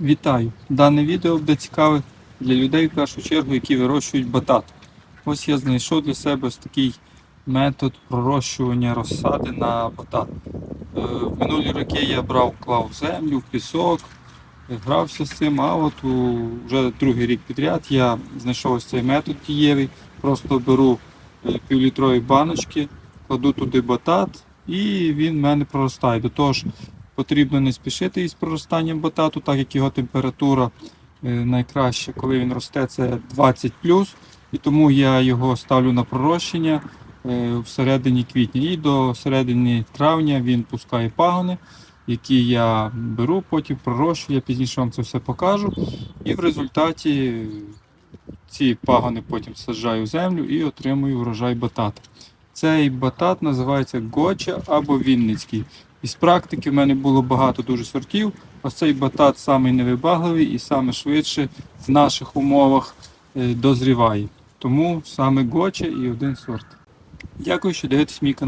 Вітаю! Дане відео буде цікаве для людей в першу чергу, які вирощують батат. Ось я знайшов для себе ось такий метод пророщування розсади на батат. Е, В минулі роки я брав, клав землю, в пісок, грався з цим, а от вже другий рік підряд я знайшов ось цей метод дієвий. Просто беру е, півлітрові баночки, кладу туди батат і він в мене проростає. До того ж, потрібно не спішити із проростанням батату, так як його температура е, найкраща, коли він росте, це 20 і тому я його ставлю на пророщення е, в середині квітня. І до середини травня він пускає пагони, які я беру, потім пророщую. Я пізніше вам це все покажу. І в результаті ці пагони потім саджаю землю і отримую врожай батата. Цей батат називається Гоча або Вінницький. Із практики в мене було багато дуже сортів. Ось цей батат самий невибагливий і саме швидше в наших умовах е, дозріває. Тому саме Гоча і один сорт. Дякую, що дивитесь мій канал.